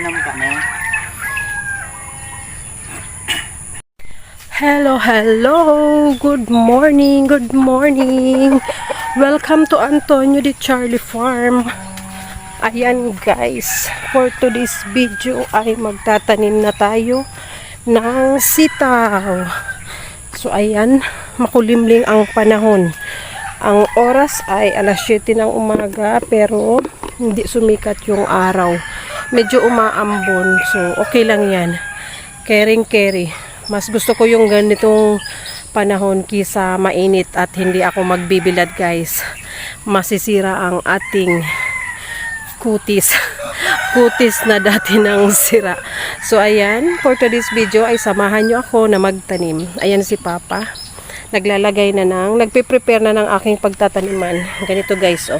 magtatanong kami. Hello, hello. Good morning, good morning. Welcome to Antonio de Charlie Farm. Ayan guys, for today's video ay magtatanim na tayo ng sitaw. So ayan, makulimling ang panahon. Ang oras ay alas 7 ng umaga pero hindi sumikat yung araw. Medyo umaambon so okay lang yan. Caring carry. Mas gusto ko yung ganitong panahon kisa mainit at hindi ako magbibilad guys. Masisira ang ating kutis. kutis na dati ng sira. So ayan, for today's video ay samahan nyo ako na magtanim. Ayan si Papa. Naglalagay na ng, nagpe-prepare na ng aking pagtataniman. Ganito guys, oh.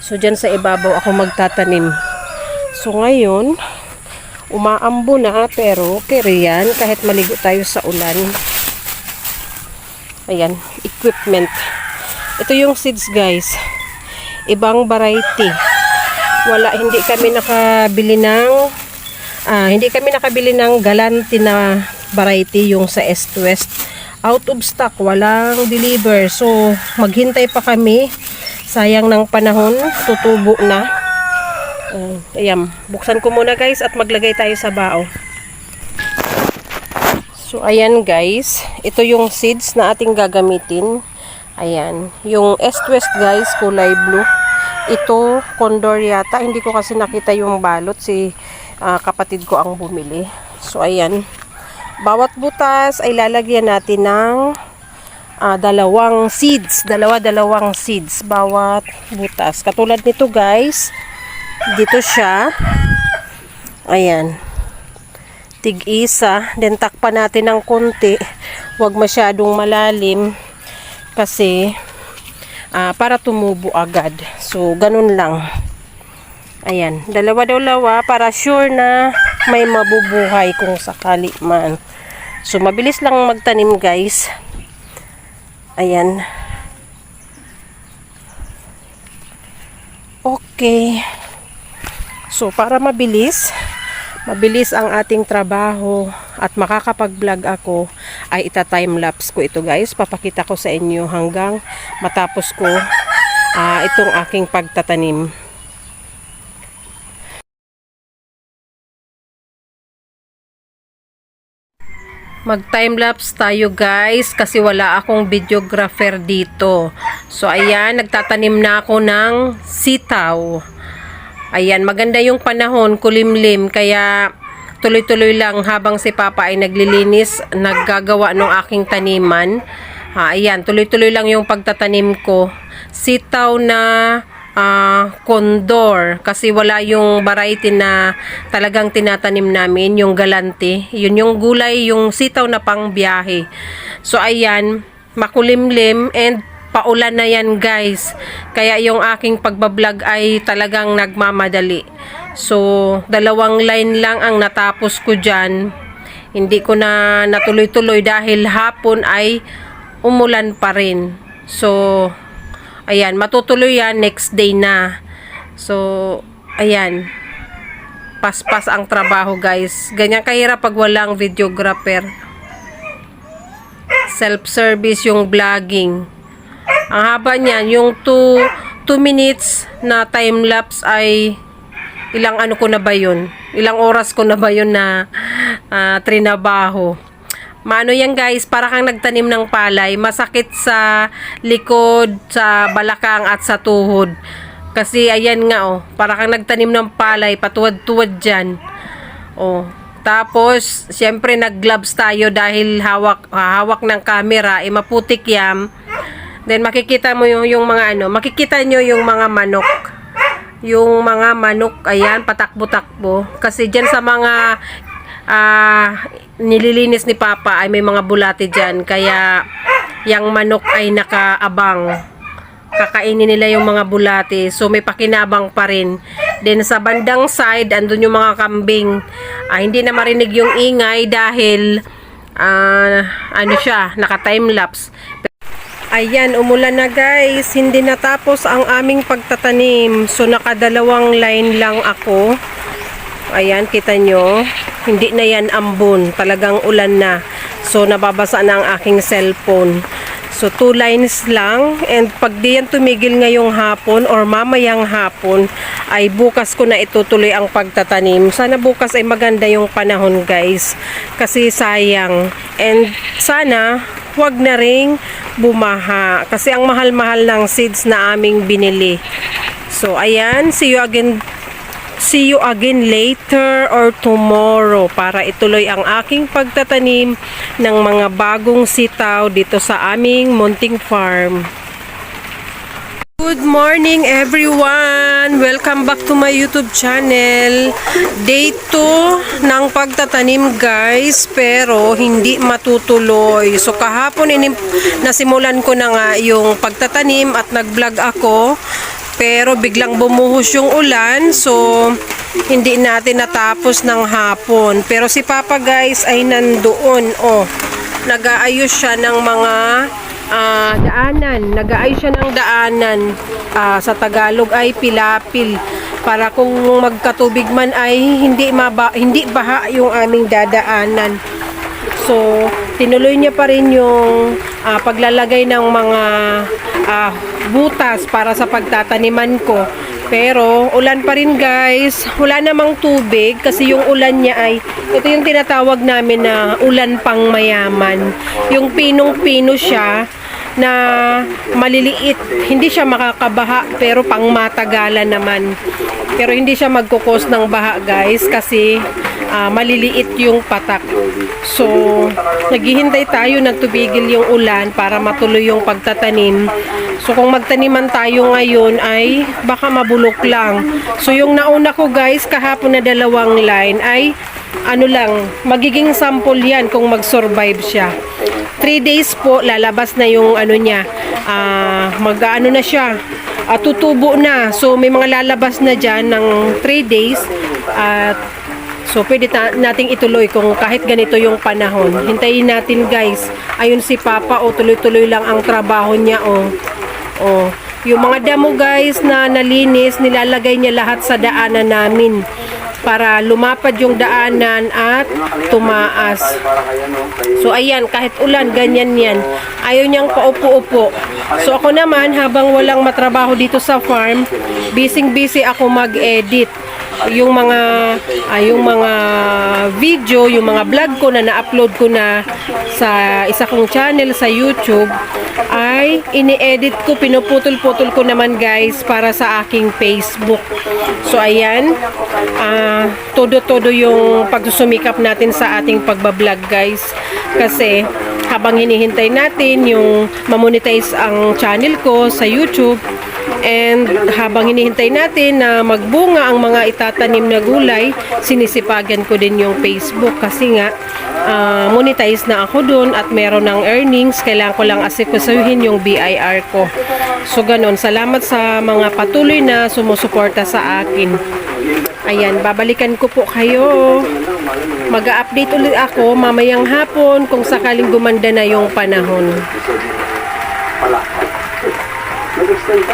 So dyan sa ibabaw ako magtatanim. So ngayon, umaambo na pero okay yan kahit maligo tayo sa ulan. Ayan, equipment. Ito yung seeds guys. Ibang variety. Wala, hindi kami nakabili ng ah, hindi kami nakabili ng galante na variety yung sa East West. Out of stock, walang deliver. So, maghintay pa kami. Sayang ng panahon, tutubo na. Uh, ayan, buksan ko muna guys at maglagay tayo sa bao. So ayan guys, ito yung seeds na ating gagamitin. Ayan, yung East West guys, kulay blue. Ito, condor yata. Hindi ko kasi nakita yung balot. Si ah, kapatid ko ang bumili. So ayan, bawat butas ay lalagyan natin ng ah, dalawang seeds. Dalawa-dalawang seeds bawat butas. Katulad nito guys, dito siya. Ayan. Tig-isa. Then takpan natin ng konti. Huwag masyadong malalim. Kasi ah, para tumubo agad. So, ganun lang. Ayan. Dalawa-dalawa para sure na may mabubuhay kung sakali man. So, mabilis lang magtanim guys. Ayan. Okay. So, para mabilis, mabilis ang ating trabaho at makakapag-vlog ako, ay ita-time-lapse ko ito guys. Papakita ko sa inyo hanggang matapos ko ah, itong aking pagtatanim. Mag-time-lapse tayo guys kasi wala akong videographer dito. So ayan, nagtatanim na ako ng sitaw. Ayan, maganda yung panahon, kulimlim, kaya tuloy-tuloy lang habang si Papa ay naglilinis, naggagawa ng aking taniman. Ha, ayan, tuloy-tuloy lang yung pagtatanim ko. Sitaw na ah, condor kasi wala yung variety na talagang tinatanim namin, yung galante. Yun yung gulay, yung sitaw na pang biyahe. So ayan, makulimlim and paulan na yan guys. Kaya yung aking pagbablog ay talagang nagmamadali. So, dalawang line lang ang natapos ko dyan. Hindi ko na natuloy-tuloy dahil hapon ay umulan pa rin. So, ayan, matutuloy yan next day na. So, ayan. Paspas ang trabaho guys. Ganyan kahirap pag walang videographer. Self-service yung vlogging. Ang haba niyan, yung 2 2 minutes na time lapse ay ilang ano ko na ba yun? Ilang oras ko na ba yun na ah, trinabaho? Maano yan guys, para kang nagtanim ng palay, masakit sa likod, sa balakang at sa tuhod. Kasi ayan nga oh, para kang nagtanim ng palay, patuwad-tuwad dyan. Oh, tapos, siyempre nag-gloves tayo dahil hawak hawak ng camera, eh maputik yan. Then makikita mo yung, yung mga ano, makikita nyo yung mga manok. Yung mga manok, ayan, patakbo-takbo. Kasi dyan sa mga ah, nililinis ni Papa ay may mga bulati dyan. Kaya yung manok ay nakaabang. Kakainin nila yung mga bulati. So may pakinabang pa rin. Then sa bandang side, andun yung mga kambing. Ah, hindi na marinig yung ingay dahil ah, ano siya, naka-time lapse. Ayan, umulan na guys. Hindi natapos ang aming pagtatanim. So, nakadalawang line lang ako. Ayan, kita nyo. Hindi na yan ambon. Talagang ulan na. So, nababasa na ang aking cellphone. So, two lines lang. And pag di yan tumigil ngayong hapon or mamayang hapon, ay bukas ko na itutuloy ang pagtatanim. Sana bukas ay maganda yung panahon, guys. Kasi sayang. And sana, wag na ring bumaha. Kasi ang mahal-mahal ng seeds na aming binili. So, ayan. See you again See you again later or tomorrow para ituloy ang aking pagtatanim ng mga bagong sitaw dito sa aming munting farm. Good morning everyone! Welcome back to my YouTube channel. Day 2 ng pagtatanim guys pero hindi matutuloy. So kahapon nasimulan ko na nga yung pagtatanim at nag-vlog ako pero biglang bumuhos yung ulan so hindi natin natapos ng hapon. Pero si Papa guys ay nandoon. Oh, nag-aayos siya ng mga ah, daanan. Nag-aayos siya ng daanan. Ah, sa Tagalog ay pilapil. Para kung magkatubig man ay hindi maba, hindi baha yung aming dadaanan. So, tinuloy niya pa rin yung ah, paglalagay ng mga ah, butas para sa pagtataniman ko. Pero, ulan pa rin guys. Wala namang tubig kasi yung ulan niya ay, ito yung tinatawag namin na ulan pang mayaman. Yung pinong-pino siya na maliliit. Hindi siya makakabaha pero pang matagalan naman. Pero hindi siya magkukos ng baha guys kasi ah, maliliit yung patak. So, naghihintay tayo na tubigil yung ulan para matuloy yung pagtatanim. So, kung magtaniman tayo ngayon ay baka mabulok lang. So, yung nauna ko guys, kahapon na dalawang line ay ano lang, magiging sample yan kung mag-survive siya. 3 days po, lalabas na yung ano niya, ah mag-ano na siya, at tutubo na. So, may mga lalabas na dyan ng 3 days at So, pwede nating ituloy kung kahit ganito yung panahon. Hintayin natin, guys. Ayun si Papa, o tuloy-tuloy lang ang trabaho niya, o. O, yung mga damo, guys, na nalinis, nilalagay niya lahat sa daanan namin para lumapad yung daanan at tumaas. So, ayan, kahit ulan, ganyan yan. Ayaw niyang paupo-upo. So, ako naman, habang walang matrabaho dito sa farm, busy-busy ako mag-edit yung mga ah, yung mga video, yung mga vlog ko na na-upload ko na sa isa kong channel sa YouTube ay ini-edit ko, pinuputol-putol ko naman guys para sa aking Facebook. So ayan, ah, todo-todo yung pagsusumikap natin sa ating pagbablog guys kasi habang hinihintay natin yung mamonetize ang channel ko sa YouTube And habang hinihintay natin na magbunga ang mga itatanim na gulay, sinisipagan ko din yung Facebook kasi nga ah, monetize na ako doon at meron ng earnings. Kailangan ko lang asikasuhin yung BIR ko. So ganon, salamat sa mga patuloy na sumusuporta sa akin. Ayan, babalikan ko po kayo. Mag-update ulit ako mamayang hapon kung sakaling gumanda na yung panahon. Nag-extend ka?